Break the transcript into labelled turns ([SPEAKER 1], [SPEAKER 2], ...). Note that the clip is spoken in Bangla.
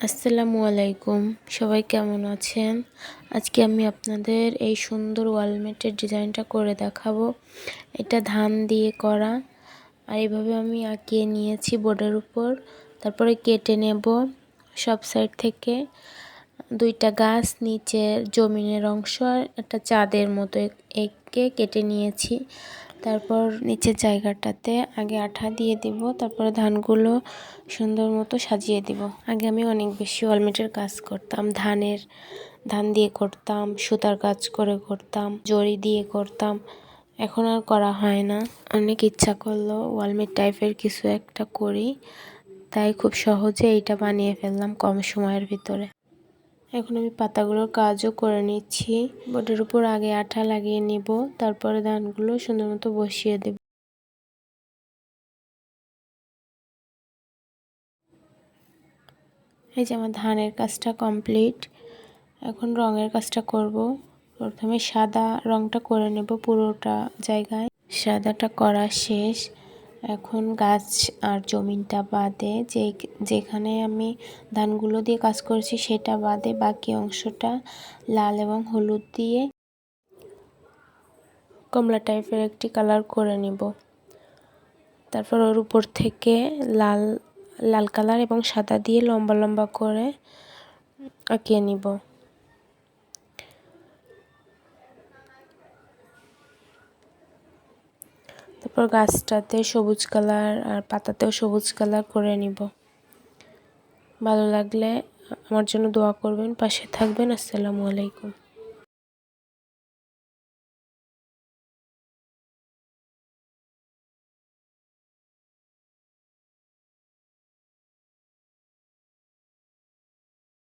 [SPEAKER 1] আসসালামু আলাইকুম। সবাই কেমন আছেন? আজকে আমি আপনাদের এই সুন্দর ওয়ালমেটের ডিজাইনটা করে দেখাবো। এটা ধান দিয়ে করা। আর এইভাবে আমি আঁকিয়ে নিয়েছি বোর্ডের উপর। তারপরে কেটে নেব সব সাইড থেকে। দুইটা গাছ, নিচের জমিনের অংশ আর একটা চাঁদের মতো এঁকে কেটে নিয়েছি। তারপর নিচের জায়গাটাতে আগে আঠা দিয়ে দিব, তারপরে ধানগুলো সুন্দর মতো সাজিয়ে দিব। আগে আমি অনেক বেশি অলমেটের কাজ করতাম, ধানের, ধান দিয়ে করতাম, সুতার কাজ করে করতাম, জড়ি দিয়ে করতাম। এখন আর করা হয় না। অনেক ইচ্ছা করল ওয়ালমেট টাইপের কিছু একটা করি, তাই খুব সহজে এইটা বানিয়ে ফেললাম কম সময়ের ভিতরে। এখন আমি পাতাগুলোর কাজও করে নিচ্ছি। বোর্ডের উপর আগে আঠা লাগিয়ে নিব, তারপরে ধানগুলো সুন্দর মতো বসিয়ে দেব। এই যে আমার ধানের কাজটা কমপ্লিট, এখন রঙের কাজটা করব। প্রথমে সাদা রংটা করে নেব পুরোটা জায়গায়। সাদাটা করা শেষ। এখন গাছ আর জমিনটা বাদে যে, যেখানে আমি ধানগুলো দিয়ে কাজ করেছি সেটা বাদে বাকি অংশটা লাল এবং হলুদ দিয়ে কমলা টাইপের একটি কালার করে নিব। তারপর ওর উপর থেকে লাল লাল কালার এবং সাদা দিয়ে লম্বা লম্বা করে আঁকিয়ে নিব। তারপর গাছটাতে সবুজ কালার আর পাতাতেও সবুজ কালার করে নিব। ভালো লাগলে আমার জন্য দোয়া করবেন, পাশে থাকবেন, আসসালামু আলাইকুম।